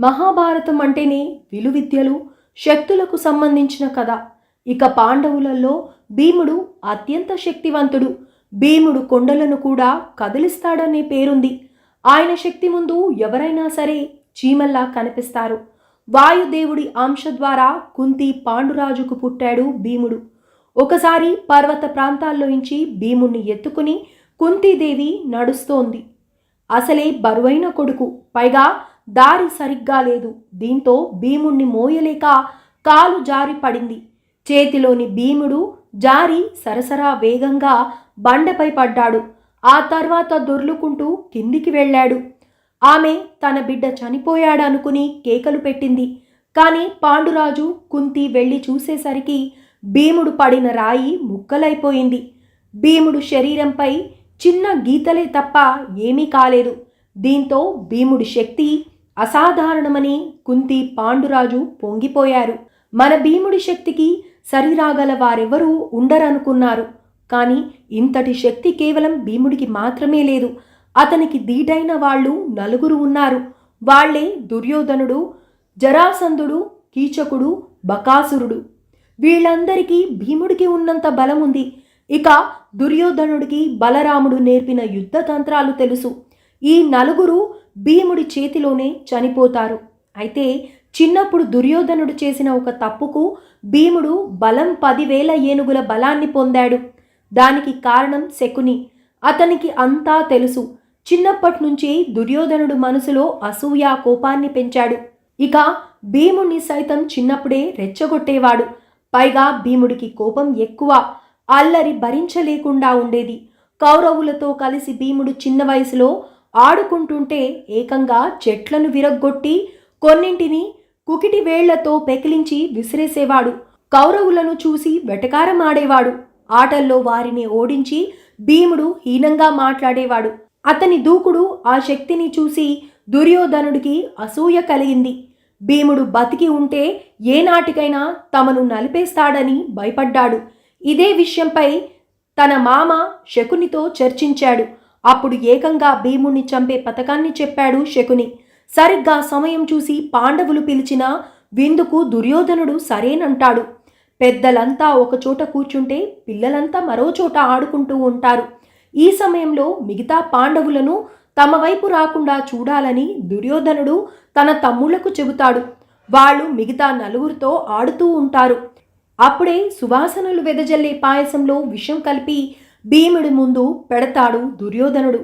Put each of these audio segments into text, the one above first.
మహాభారతం అంటేనే విలువిద్యలు శక్తులకు సంబంధించిన కథ. ఇక పాండవులలో భీముడు అత్యంత శక్తివంతుడు. భీముడు కొండలను కూడా కదిలిస్తాడనే పేరుంది. ఆయన శక్తి ముందు ఎవరైనా సరే చీమల్లా కనిపిస్తారు. వాయుదేవుడి అంశ ద్వారా కుంతి పాండురాజుకు పుట్టాడు భీముడు. ఒకసారి పర్వత ప్రాంతాల్లోంచి భీముణ్ణి ఎత్తుకుని కుంతీదేవి నడుస్తోంది. అసలే బరువైన కొడుకు. పైగా దారి సరిగ్గా లేదు. దీంతో భీముణ్ణి మోయలేక కాలు జారి పడింది. చేతిలోని భీముడు జారి సరసరా వేగంగా బండపై పడ్డాడు. ఆ తర్వాత దొర్లుకుంటూ కిందికి వెళ్ళాడు. ఆమె తన బిడ్డ చనిపోయాడనుకుని కేకలు పెట్టింది. కానీ పాండురాజు కుంతి వెళ్ళి చూసేసరికి భీముడు పడిన రాయి ముక్కలైపోయింది. భీముడు శరీరంపై చిన్న గీతలే తప్ప ఏమీ కాలేదు. దీంతో భీముడి శక్తి అసాధారణమని కుంతి పాండురాజు పొంగిపోయారు. మన భీముడి శక్తికి సరిరాగల వారెవరూ ఉండరనుకున్నారు. కానీ ఇంతటి శక్తి కేవలం భీముడికి మాత్రమే లేదు. అతనికి దీటైన వాళ్ళు నలుగురు ఉన్నారు. వాళ్ళే దుర్యోధనుడు జరాసంధుడు కీచకుడు బకాసురుడు. వీళ్ళందరికీ భీముడికి ఉన్నంత బలం ఉంది ఇక దుర్యోధనుడికి బలరాముడు నేర్పిన యుద్ధ తంత్రాలు తెలుసు. ఈ నలుగురు భీముడి చేతిలోనే చనిపోతారు. అయితే చిన్నప్పుడు దుర్యోధనుడు చేసిన ఒక తప్పుకు భీముడు బలం పదివేల ఏనుగుల బలాన్ని పొందాడు. దానికి కారణం శకుని. అతనికి అంతా తెలుసు. చిన్నప్పటి నుంచి దుర్యోధనుడు మనసులో అసూయ కోపాన్ని పెంచాడు. ఇక భీముణ్ణి సైతం చిన్నప్పుడే రెచ్చగొట్టేవాడు. పైగా భీముడికి కోపం ఎక్కువ. అల్లరి భరించలేకుండా ఉండేది. కౌరవులతో కలిసి భీముడు చిన్న వయసులో ఆడుకుంటుంటే ఏకంగా చెట్లను విరగ్గొట్టి కొన్నింటిని కుకిటి వేళ్ళతో పెకిలించి విసిరేసేవాడు. కౌరవులను చూసి వెటకారం ఆడేవాడు ఆటల్లో వారిని ఓడించి భీముడు హీనంగా మాట్లాడేవాడు. అతని దూకుడు ఆ శక్తిని చూసి దుర్యోధనుడికి అసూయ కలిగింది. భీముడు బతికి ఉంటే ఏనాటికైనా తమను నలిపేస్తాడని భయపడ్డాడు. ఇదే విషయంపై తన మామ శకునితో చర్చించాడు. అప్పుడు ఏకంగా భీముణ్ణి చంపే పథకాన్ని చెప్పాడు శకుని. సరిగ్గా సమయం చూసి పాండవులు పిలిచిన విందుకు దుర్యోధనుడు సరేనంటాడు. పెద్దలంతా ఒకచోట కూర్చుంటే పిల్లలంతా మరో చోట ఆడుకుంటూ ఉంటారు. ఈ సమయంలో మిగతా పాండవులను తమ వైపు రాకుండా చూడాలని దుర్యోధనుడు తన తమ్ముళ్ళకు చెబుతాడు. వాళ్ళు మిగతా నలుగురితో ఆడుతూ ఉంటారు. అప్పుడే సువాసనలు వెదజల్లే పాయసంలో విషం కలిపి భీముడి ముందు పెడతాడు దుర్యోధనుడు.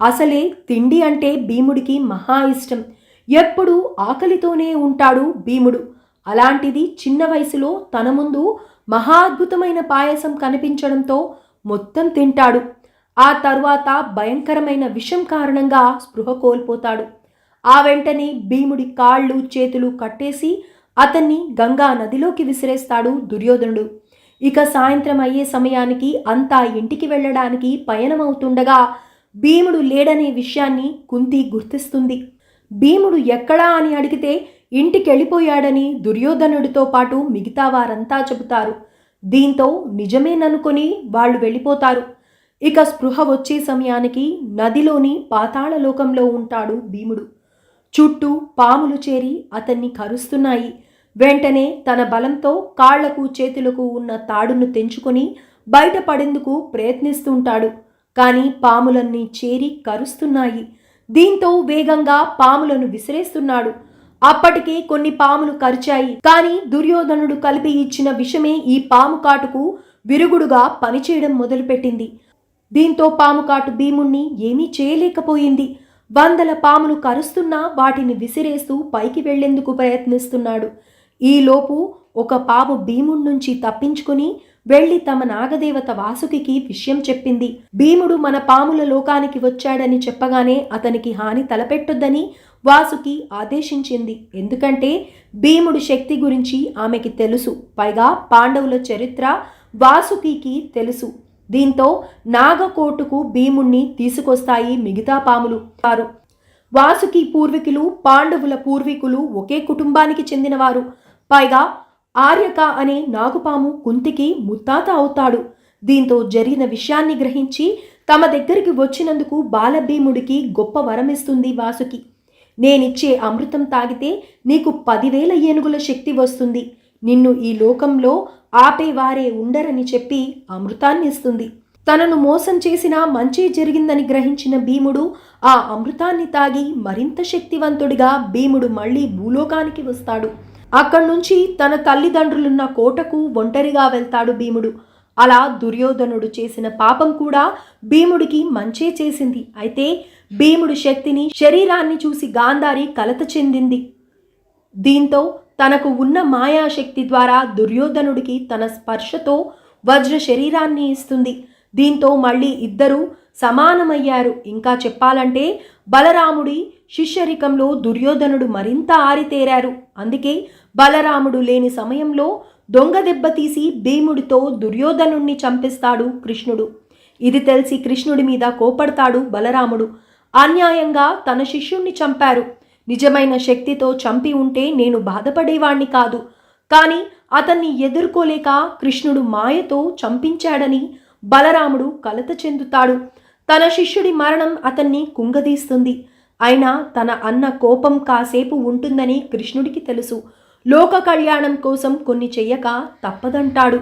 అసలే తిండి అంటే భీముడికి మహా ఇష్టం. ఎప్పుడూ ఆకలితోనే ఉంటాడు భీముడు. అలాంటిది చిన్న వయసులో తన ముందు మహా అద్భుతమైన పాయసం కనిపించడంతో మొత్తం తింటాడు. ఆ తర్వాత భయంకరమైన విషం కారణంగా స్పృహ కోల్పోతాడు. ఆ వెంటనే భీముడి కాళ్ళు చేతులు కట్టేసి అతన్ని గంగా నదిలోకి విసిరేస్తాడు దుర్యోధనుడు. ఇక సాయంత్రం అయ్యే సమయానికి అంతా ఇంటికి వెళ్ళడానికి పయనమవుతుండగా భీముడు లేడనే విషయాన్ని కుంతి గుర్తిస్తుంది. భీముడు ఎక్కడా అని అడిగితే ఇంటికెళ్ళిపోయాడని దుర్యోధనుడితో పాటు మిగతా వారంతా చెబుతారు. దీంతో నిజమేననుకొని వాళ్ళు వెళ్ళిపోతారు. ఇక స్పృహ వచ్చే సమయానికి నదిలోని పాతాళలోకంలో ఉంటాడు భీముడు. చుట్టూ పాములు చేరి అతన్ని కరుస్తున్నాయి. వెంటనే తన బలంతో కాళ్ళకు చేతులకు ఉన్న తాడును తెంచుకొని బయటపడేందుకు ప్రయత్నిస్తుంటాడు. కానీ పాములన్నీ చేరి కరుస్తున్నాయి. దీంతో వేగంగా పాములను విసిరేస్తున్నాడు. అప్పటికే కొన్ని పాములు కరిచాయి. కానీ దుర్యోధనుడు కలిపి ఇచ్చిన విషమే ఈ పాము కాటుకు విరుగుడుగా పనిచేయడం మొదలుపెట్టింది. దీంతో పాము కాటు భీముణ్ణి ఏమీ చేయలేకపోయింది. వందల పాములు కరుస్తున్నా వాటిని విసిరేస్తూ పైకి వెళ్ళేందుకు ప్రయత్నిస్తున్నాడు. ఈలోపు ఒక పాము భీముడి నుంచి తప్పించుకుని వెళ్ళి తమ నాగదేవత వాసుకి విషయం చెప్పింది. భీముడు మన పాముల లోకానికి వచ్చాడని చెప్పగానే అతనికి హాని తలపెట్టొద్దని వాసుకి ఆదేశించింది. ఎందుకంటే భీముడి శక్తి గురించి ఆమెకి తెలుసు. పైగా పాండవుల చరిత్ర వాసుకి తెలుసు. దీంతో నాగకోటుకు భీముణ్ణి తీసుకొస్తాయి మిగతా పాములు. వారు వాసుకి పూర్వీకులు పాండవుల పూర్వీకులు ఒకే కుటుంబానికి చెందినవారు. పైగా ఆర్యక అనే నాగుపాము కుంతికి ముత్తాత అవుతాడు. దీంతో జరిగిన విషయాన్ని గ్రహించి తమ దగ్గరికి వచ్చినందుకు బాలభీముడికి గొప్ప వరమిస్తుంది వాసుకి. నేనిచ్చే అమృతం తాగితే నీకు పదివేల ఏనుగుల శక్తి వస్తుంది. నిన్ను ఈ లోకంలో ఆపేవారే ఉండరని చెప్పి అమృతాన్ని ఇస్తుంది తనను మోసం చేసినా మంచి జరిగిందని గ్రహించిన భీముడు ఆ అమృతాన్ని తాగి మరింత శక్తివంతుడిగా భీముడు మళ్ళీ భూలోకానికి వస్తాడు. అక్కడి నుంచి తన తల్లిదండ్రులున్న కోటకు ఒంటరిగా వెళ్తాడు భీముడు. అలా దుర్యోధనుడు చేసిన పాపం కూడా భీముడికి మంచే చేసింది. అయితే భీముడి శక్తిని శరీరాన్ని చూసి గాంధారి కలత చెందింది. దీంతో తనకు ఉన్న మాయాశక్తి ద్వారా దుర్యోధనుడికి తన స్పర్శతో వజ్ర శరీరాన్ని ఇస్తుంది. దీంతో మళ్ళీ ఇద్దరూ సమానమయ్యారు. ఇంకా చెప్పాలంటే బలరాముడి శిష్యరికంలో దుర్యోధనుడు మరింత ఆరితేరారు. అందుకే బలరాముడు లేని సమయంలో దొంగ దెబ్బతీసి భీముడితో దుర్యోధనుణ్ణి చంపిస్తాడు కృష్ణుడు. ఇది తెలిసి కృష్ణుడి మీద కోపడతాడు బలరాముడు. అన్యాయంగా తన శిష్యుణ్ణి చంపారు. నిజమైన శక్తితో చంపి ఉంటే నేను బాధపడేవాణ్ణి కాదు. కానీ అతన్ని ఎదుర్కోలేక కృష్ణుడు మాయతో చంపించాడని బలరాముడు కలత చెందుతాడు. తన శిష్యుడి మరణం అతన్ని కుంగదీస్తుంది. అయినా తన అన్న కోపం కాసేపు ఉంటుందని కృష్ణుడికి తెలుసు. లోక కళ్యాణం కోసం కొన్ని చెయ్యక తప్పదంటాడు.